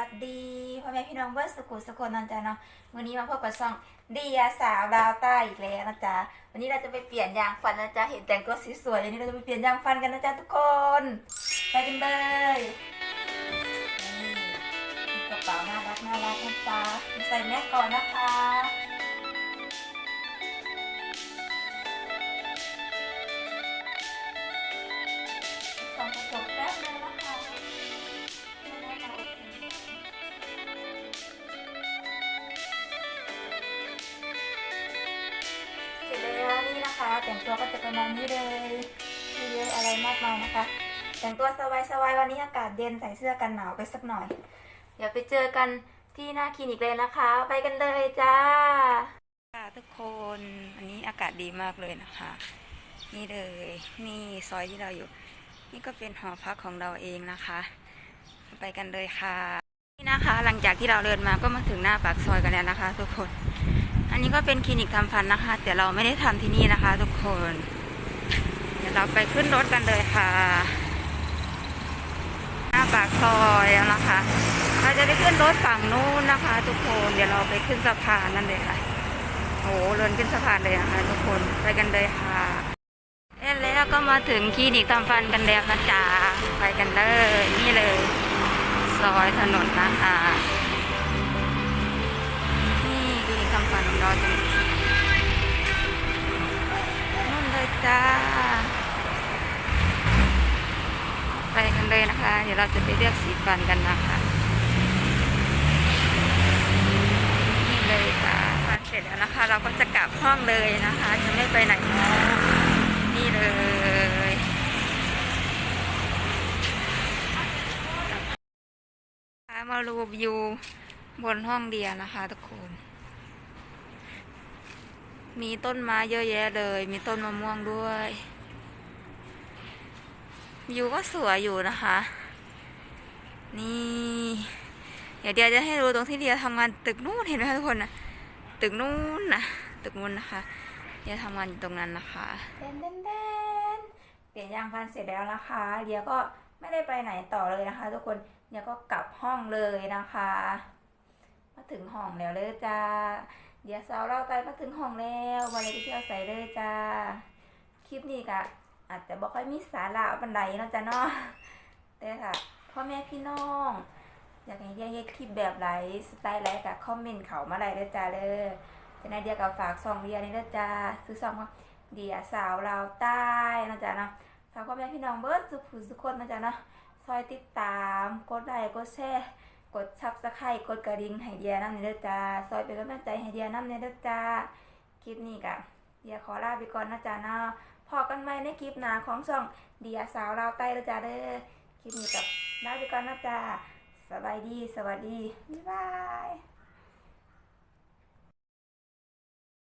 ัสวัสดีพ่อแม่พี่น้องเบิร์สสุขุสุลนนจ๊ะเนาะวันนี้มาพบกับช่องเดียสาวดาวใต้อีกแล้วนะจ๊ะวันนี้เราจะไปเปลี่ยนยางฟันนะจ๊ะเห็นแต่งตัวสวยๆวันนี้เราจะไปเปลี่ยนยางฟันกันนะจ๊ะทุกคน ไปกันเลยนี่กระเป๋าน่ารักน่ารักนะจ๊ะใส่แมสก่อนนะคะ ตัวก็จะประมาณนี้เลยไม่เยอะอะไรมากมายนะคะ แต่งตัวสบายๆวันนี้อากาศเย็นใส่เสื้อกันหนาวไปสักหน่อย เดี๋ยวไปเจอกันที่หน้าคลินิกเลยนะคะ ไปกันเลยจ้าค่ะทุกคนอันนี้อากาศดีมากเลยนะคะ นี่เลยนี่ซอยที่เราอยู่ นี่ก็เป็นหอพักของเราเองนะคะ ไปกันเลยค่ะนี่นะคะ หลังจากที่เราเดินมาก็มาถึงหน้าปากซอยกันแล้วนะคะ ทุกคน อันนี้ก็เป็นคลินิกทำฟันนะคะ แต่เราไม่ได้ทำที่นี่นะคะ ทุกคน เดี๋ยวเราไปขึ้นรถกันเลยค่ะ หน้าปากซอยนะคะเราจะได้ขึ้นรถฝั่งนู้นนะคะ ทุกคนเดี๋ยวเราไปขึ้นสะพานนั่นเลยค่ะโอ้โหเดินขึ้นสะพานเลยนะคะทุกคนไปกันเลยค่ะเอ๊ะแล้วก็มาถึงคลินิกทำฟันกันแล้วนะจ๊ะไปกันเลยนี่เลย ซอยถนนนะคะ ทำฟันของเราจะมีนู่นเลยจ้า ไปกันเลยนะคะ เดี๋ยวเราจะไปเลือกสีฟันกันนะคะนี่เลยจ้าฟันเสร็จแล้วนะคะ เราก็จะกลับห้องเลยนะคะ จะไม่ไปไหนแล้วนี่เลยมารูวิวบนห้องเดียนะคะทุกคน มีต้นไม้เยอะแยะเลย มีต้นมะม่วงด้วยวิวก็สวยอยู่นะคะ นี่ เดี๋ยวเดียจะให้ดูตรงที่เดียทำงานตึกนู้นเห็นไหมคะทุกคนนะตึกนู้นนะตึกนู้นนะคะ เดียทำงานอยู่ตรงนั้นนะคะเดนเดนเดนเปลี่ยนยางฟันเสร็จแล้วนะคะ เดียก็ไม่ได้ไปไหนต่อเลยนะคะ ทุกคนเดียก็กลับห้องเลยนะคะ มาถึงห้องแล้วเลยจ้า เดี๋ยวสาวเราไปมาถึงห้องแล้ววันนี้ไปเที่ยวใส่เลยจ้า คลิปนี้กะอาจจะบอกค่อยมีสาระบันไดเนาะจ้ะเนาะแต่ค่ะพ่อแม่พี่น้อง อยากให้เดียเฮ็ดคลิปแบบไรสไตล์ไรกับคอมเมนต์เขามาไรเด้อจ้าเด้อจะนายเดียกับฝากซองเดียนี่เด้อจ้าซื้อซองว่าเดียสาวลาใต้นะจ้ะเนาะฝากพ่อแม่พี่น้องเบิร์ดสุขสุขคนนะจ้ะเนาะซอยติดตามกดไลค์กดแชร์ กดซับสไครต์กดกระดิ่งให้เดียน้ำนี่เด้อจ้าซอยเป็นกำลังใจให้เดียน้ำนี่เด้อจ้าคลิปนี้กะเดียขอลาไปก่อนนะจ้าเนาะพอกันไหมในคลิปหนาของช่องเดียสาวลาวใต้แล้วจ้าเด้อคลิปนี้กับลาไปก่อนนะจ้าสบายดี สวัสดีบ๊ายบาย